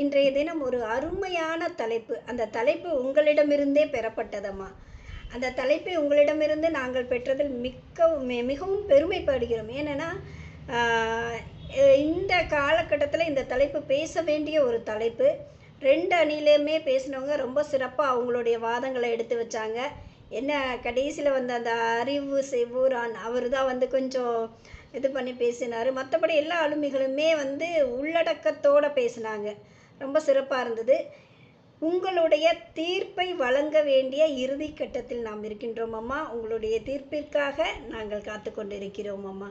இன்றைய தினம் ஒரு அருமையான தலைப்பு. அந்த தலைப்பு உங்களிடமிருந்தே பெறப்பட்டதம்மா. அந்த தலைப்பை உங்களிடமிருந்து நாங்கள் பெற்றதில் மிக்க மிகவும் பெருமைப்படுகிறோம். ஏன்னா இந்த காலகட்டத்தில் இந்த தலைப்பு பேச வேண்டிய ஒரு தலைப்பு. ரெண்டு அணியிலையுமே பேசினவங்க ரொம்ப சிறப்பாக அவங்களுடைய வாதங்களை எடுத்து வச்சாங்க. என்ன கடைசியில் வந்த அந்த அறிவு செவ்வூரான் அவர் தான் வந்து கொஞ்சம் இது பண்ணி பேசினார். மற்றபடி எல்லா ஆளுமைகளுமே வந்து உள்ளடக்கத்தோடு பேசினாங்க. ரொம்ப சிறப்பாக இருந்தது. உங்களுடைய தீர்ப்பை வழங்க வேண்டிய இறுதி கட்டத்தில் நாம் இருக்கின்றோம் அம்மா. உங்களுடைய தீர்ப்பிற்காக நாங்கள் காத்து கொண்டிருக்கிறோம் அம்மா.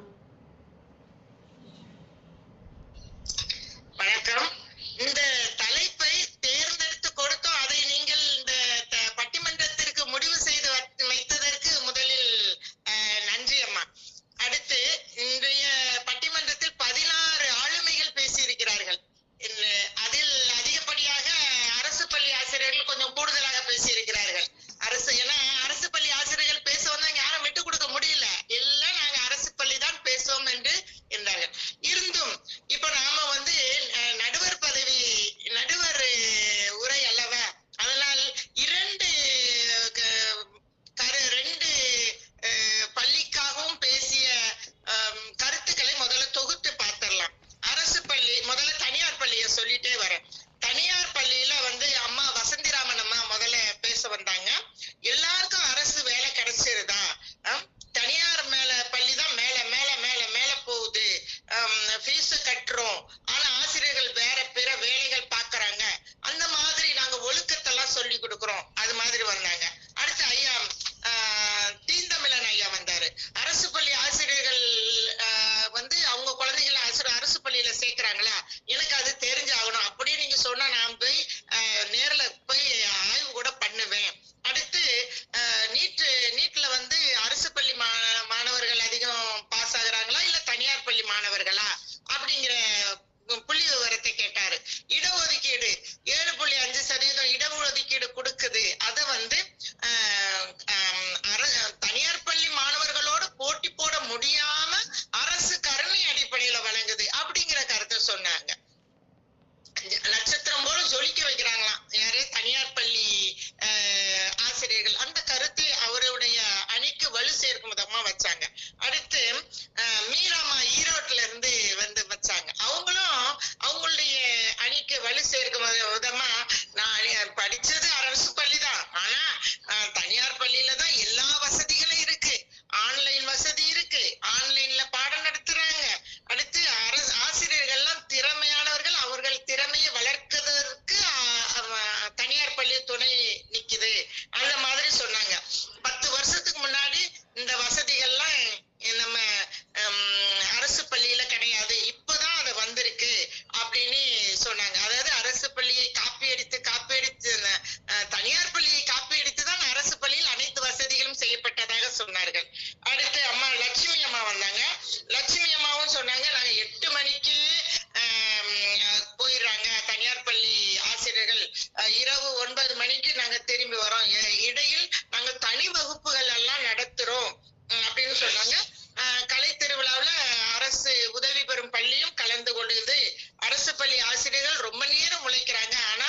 நடந்து கொண்டிருது அரசு பள்ளி ஆசிரியர்கள் ரொம்ப நேரம் உழைக்கிறாங்க. ஆனா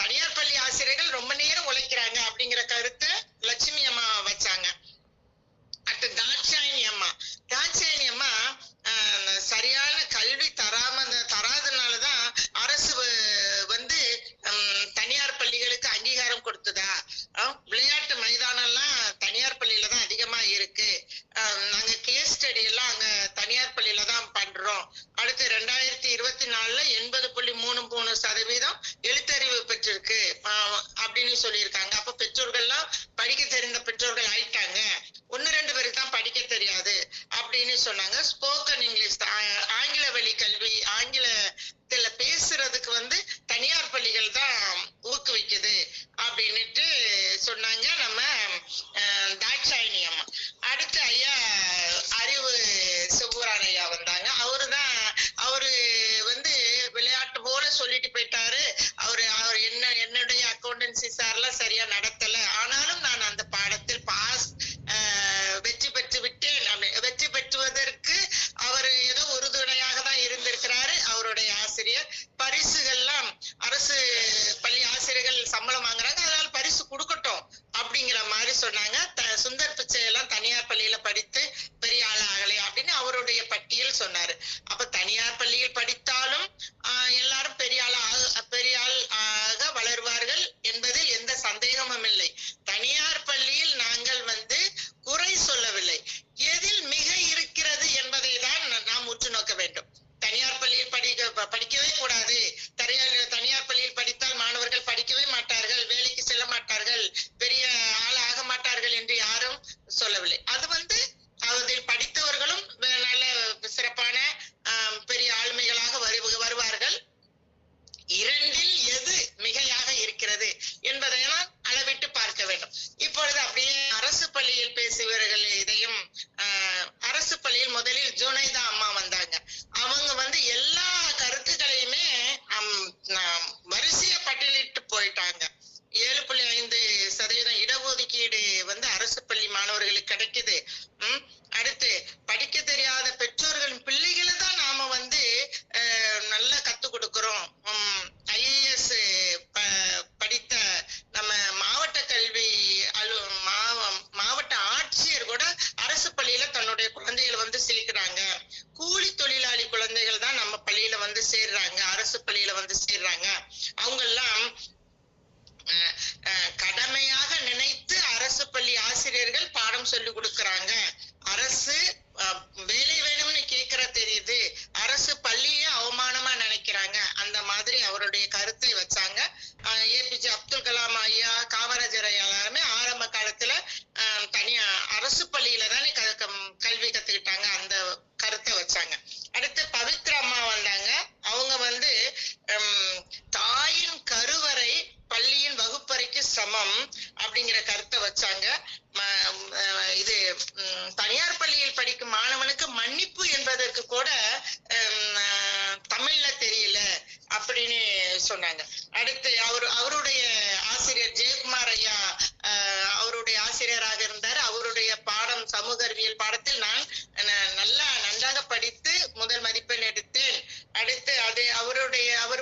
தனியார் பள்ளி ஆசிரியர்கள் ரொம்ப நேரம் உழைக்கிறாங்க அப்படிங்கிற கருத்தை லட்சுமி அம்மா வச்சாங்க. அடுத்து தாட்சாயணி அம்மா. தாட்சாயணி அம்மா சரியான கல்வி தராம தராதனாலதான் அரசு வந்து தனியார் பள்ளிகளுக்கு அங்கீகாரம் கொடுத்ததா? விளையாட்டு மைதானம் எல்லாம் தனியார் பள்ளியில தான் அதிகமா இருக்கு. நாங்க கேஸ் ஸ்டடி எல்லாம் அங்க தனியார் பள்ளியில தான் பண்றோம். அடுத்து ரெண்டாயிரத்தி இருபத்தி நாலுல எண்பது புள்ளி மூணு மூணு சதவீதம் எழுத்தறிவு பெற்றிருக்கு. அப்படின்னு சொல்லியிருக்காங்க. அப்ப சொன்னாங்க. சுந்தர் பிச்சை எல்லாம் தனியார் பள்ளியில படித்து பெரிய ஆள் ஆகலை அப்படின்னு அவருடைய பட்டியல் சொன்னாரு. அப்ப தனியார் பள்ளியில் படித்தாலும் சேர்றாங்க அரசு பள்ளியில வந்து சேர்றாங்க. அவங்க எல்லாம் கடமையாக நினைத்து அரசு பள்ளி ஆசிரியர்கள் பாடம் சொல்லி கொடுக்கறாங்க. அரசு வேலை வேணும்னு கேட்கிற தெரியுது. அரசு பள்ளியே அவமானமா நினைக்கிறாங்க. அந்த மாதிரி அவருடைய கருத்தை வச்சாங்க. ஏபிஜே அப்துல் கலாம் ஐயா காமராஜர் ஐயா எல்லாருமே ஆரம்ப காலத்துல தனியா அரசு பள்ளியில தானே கல்வி கத்துக்கிட்டாங்க. அந்த கருத்தை வச்சாங்க. அடுத்து பவி கருத்தை வச்சாங்க. இது தனியார் பள்ளியில் படிக்கும் மாணவனுக்கு மன்னிப்பு என்பதற்கு கூட தமிழ்ல தெரியல அப்படின்னு சொன்னாங்க. அடுத்து அவர் அவருடைய ஆசிரியர் ஜெயக்குமார் ஐயா அவருடைய ஆசிரியராக இருந்தார். அவருடைய பாடம் சமூக அறிவியல் பாடத்தில் நான் நல்லா நன்றாக படித்து முதல் மதிப்பெண் எடுத்தேன். அடுத்து அது அவருடைய அவர்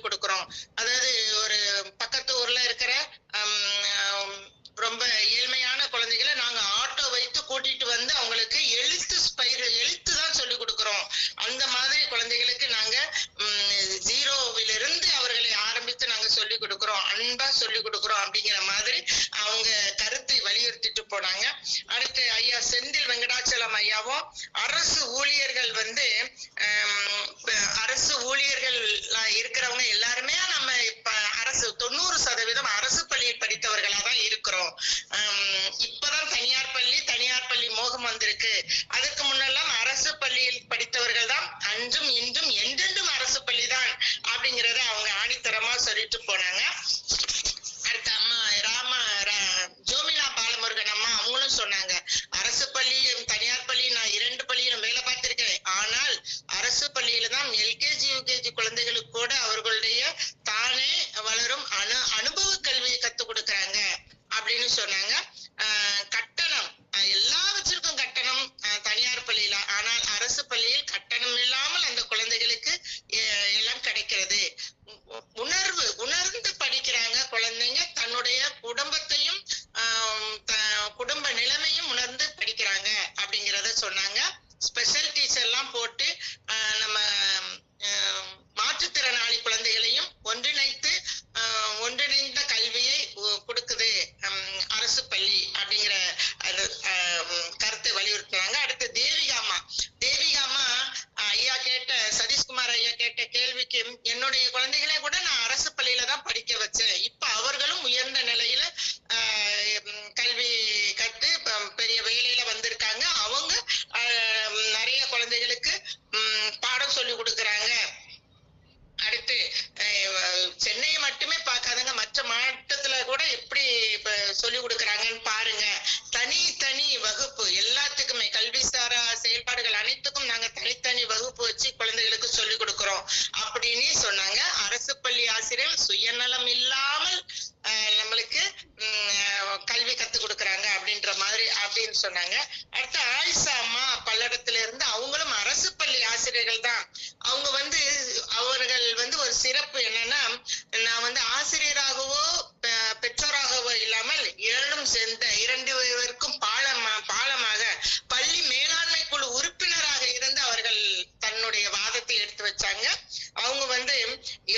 சொல்லி கொடுக்குறோம். அதாவது ஒரு பக்கத்து ஊர்ல இருக்கிற ரொம்ப ஏழ்மையான குழந்தைகளை நாங்க ஆட்டோ வைத்து கூட்டிட்டு வந்து அவங்களுக்கு எழுத்து பயிர் எழுத்து தான் சொல்லி கொடுக்குறோம். அந்த மாதிரி குழந்தைகளுக்கு நாங்க ஜீரோவிலிருந்து அவர்களை ஆரம்பித்து நாங்க சொல்லி கொடுக்குறோம். அன்பா சொல்லி கொடுக்குறோம் அப்படிங்கிற மாதிரி அவங்க கருத்தை வலியுறுத்திட்டு போனாங்க. அடுத்து ஐயா செந்தில் வெங்கடாச்சலம் ஐயாவும் அரசு ஊழியர்கள் வந்து அரசு ஊழியர்கள் இருக்கிறவங்க எல்லாருமே நம்ம இப்ப அரசு தொண்ணூறு சதவீதம் அரசு பள்ளி படித்தவர்களா தான் இருக்கிறோம். இப்பதான் தனியார் பள்ளி தனியார் பள்ளி மோகம் வந்திருக்கு. அதுக்கு முன்னெல்லாம் அரசு பள்ளியில் படித்தவர்கள் தான் அன்றும் இன்றும் என்றென்றும் அரசு பள்ளிதான் அப்படிங்கறத அவங்க ஆணித்தரமா சொல்லிட்டு போனாங்க. அடுத்த அம்மா ராம ஜோமினா பாலமுருகன் அம்மா அவங்களும் சொன்னாங்க. Zonanga. அப்படின்னு சொன்னாங்க. அடுத்து ஆயிஷா அம்மா பல்லடத்துல இருந்து அவங்களும் அரசு பள்ளி ஆசிரியர்கள் தான். அவங்க வந்து அவர்கள் வந்து ஒரு சிறப்பு என்னன்னா நான் வந்து ஆசிரியராகவோ பெற்றோராகவோ இல்லாமல் இரண்டும் சேர்ந்த இரண்டு பேருக்கும் பாலமா பாலமாக பள்ளி மேலாண்மை குழு உறுப்பினராக இருந்து அவர்கள் தன்னுடைய வாதத்தை எடுத்து வச்சாங்க. அவங்க வந்து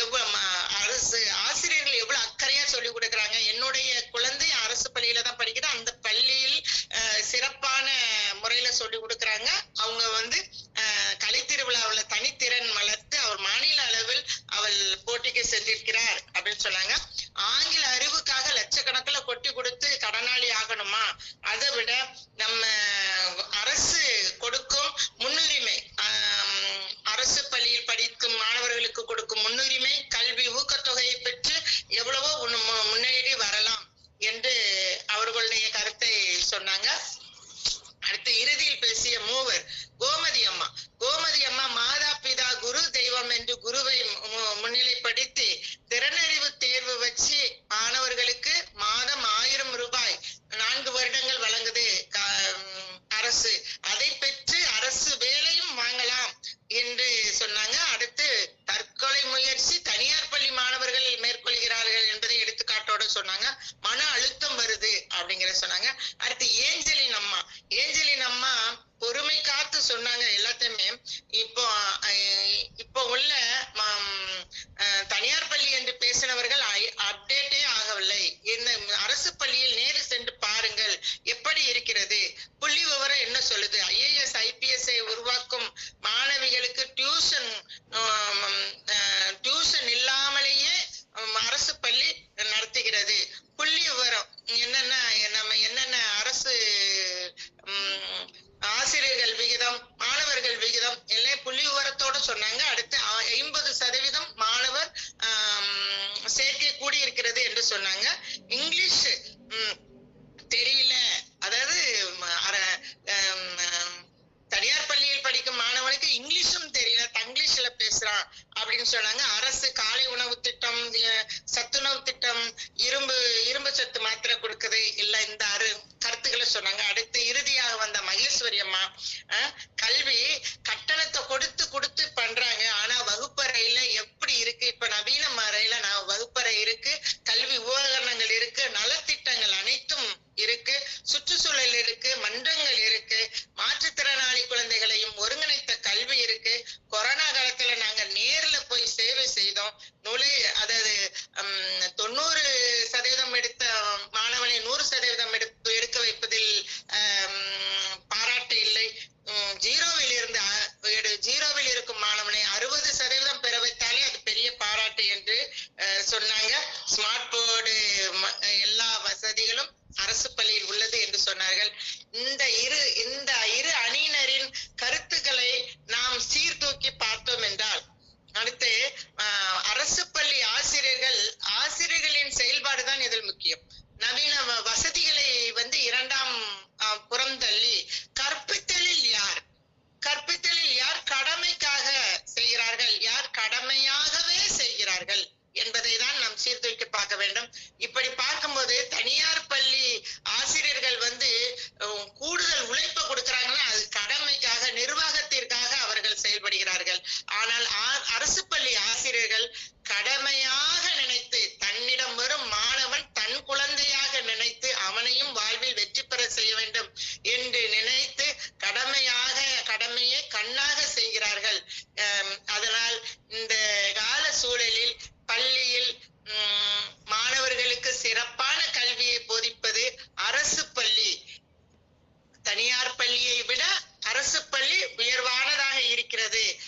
எவ்வளவு அரசு ஆசிரியர்கள் எவ்வளவு அக்கறையா சொல்லி கொடுக்குறாங்க. என்னுடைய குழந்தை அரசு பள்ளியில தான் படிக்கிறேன் அந்த பள்ளியில சிறப்பான முறையில சொல்லி கொடுக்கறாங்க. அவங்க வந்து அஹ், கலைத்திருவிழாவுல தனித்திறன் வளர்த்து அவர் மாநில அளவில் அவள் போட்டிக்கு சென்றிருக்கிறார் அப்படின்னு சொன்னாங்க. ஆங்கில அறிவுக்காக லட்சக்கணக்கில் கொட்டி கொடுத்து கடனாளி ஆகணுமா? அதை விட நம்ம அரசு அதை பெற்று அரசு வேலையும் வாங்கலாம் என்று சொன்னாங்க. அடுத்து தற்கொலை முயற்சி தனியார் பள்ளி மாணவர்கள் மேற்கொள்கிறார்கள் என்பதை எடுத்துக்காட்டோட சொன்னாங்க. மன அழுத்தம் வருது அப்படிங்கிற சொன்னாங்க. அடுத்து ஏஞ்சலின் அம்மா. ஏஞ்சலின் அம்மா பொறுமை காத்து சொன்னாங்க எல்லாத்தையுமே. இப்போ இப்போ உள்ள தனியார் பள்ளி என்று பேசினவர்கள் அப்டேட்டே ஆகவில்லை. இந்த அரசு பள்ளியில் நேரு சென்று பாருங்கள். எப்படி இருக்கிறது? புள்ளி விவரம் என்ன சொல்லுது? ஐஏஎஸ் ஐபிஎஸ் ஒரு மாணவிகளுக்கு டியூஷன் டியூஷன் இல்லாமலேயே உம், அரசு பள்ளி நடத்துகிறது புள்ளி விவரம் என்னென்ன நம்ம என்னென்ன அரசு உம், ஆசிரியர்கள் விகிதம் மாணவர்கள் விகிதம் எல்லாம் புள்ளி விவரத்தோட சொன்னாங்க அடுத்து ஐம்பது சதவீதம் மாணவர் ஆம், சேர்க்கை கூடி இருக்கிறது என்று சொன்னாங்க இங்கிலீஷ் உம், தெரியல அதாவது ம- அர- ஆம், ஆம், தனியார் பள்ளியில் படிக்கும் மாணவனுக்கு இங்கிலீஷும் தெரியல தங்கிலீஷ்ல பேசுறான் அப்படின்னு சொன்னாங்க அரசு காலை உணவு திட்டம் எ- சத்துணவு திட்டம் இரும்பு இரும்பு சத்து மாத்திரை கொடுக்குது இல்ல இந்த அரு கருத்துக்களை சொன்னாங்க அடுத்து இறுதியாக வந்த மகேஸ்வரி அம்மா அஹ், கல்வி கட்டணத்தை கொடுத்து கொடுத்து பண்றாங்க ஆனா வகுப்பறையில எப்படி இருக்கு இப்ப நவீன முறையில நான் வகுப்பறை இருக்கு கல்வி உபகரணங்கள் இருக்கு நலத்திட்டங்கள் அனைத்தும் இருக்கு சுற்றுச்சூழல் இருக்கு மன்றங்கள் இருக்கு மாற்றுத்திறனாளி குழந்தைகளையும் ஒருங்கிணைத்த கல்வி இருக்கு கொரோனா காலத்துல நாங்க நேர்ல போய் சேவை செய்தோம் நுழை அதாவது ஹம், தொண்ணூறு சதவீதம் எடுத்த மாணவனை நூறு சதவீதம் எடுத்து எடுக்க வைப்பதில் ஹம், பாராட்டு இல்லை உம், ஜீரோவில் இருந்து அ- எடு- ஜீரோவில் இருக்கும் மாணவனை அறுபது சதவீதம் பெற வைத்தாலே அது பெரிய பாராட்டு என்று சொன்னாங்க. ஸ்மார்ட் போர்டு எல்லா வசதிகளும் அரசு பள்ளியில் உள்ளது என்று சொன்னார்கள். இந்த இரு இந்த இரு அணியினரின் கருத்துக்களை நாம் சீர்தூக்கி பார்த்தோம் என்றால் அடுத்து அரசு பள்ளி ஆசிரியர்கள் ஆசிரியர்களின் செயல்பாடு தான் இதில் முக்கியம். நவீன வசதிகளை வந்து இரண்டாம் ஆஹ், புறம் தள்ளி கற்பித்தலில் யார்? கற்பித்தலில் யார் கடமைக்காக செய்கிறார்கள்? யார் கடமையாக இருக்கிறார்கள் என்பதை தான் நாம் சீர்தூக்கி பார்க்க வேண்டும். இப்படி பார்க்கும்போது தனியார் பள்ளி ஆசிரியர்கள் வந்து கூடுதல் உழைப்பை கொடுக்கறாங்கன்னா அது கடமைக்காக நிர்வாகத்திற்காக அவர்கள் செயல்படுகிறார்கள். ஆனால் அரசு பள்ளி ஆசிரியர்கள் கடமையாக நினைத்து தன்னிடம் வரும் மாணவன் தன் குழந்தையாக நினைத்து அவனையும் வாழ்வில் வெற்றி பெற செய்ய வேண்டும் என்று நினைத்து கடமையாக கடமையை கண்ணாக செய்கிறார்கள். அதனால் இந்த கால சூழலில் பள்ளியில் உம், மாணவர்களுக்கு சிறப்பான கல்வியை போதிப்பது அரசு பள்ளி தனியார்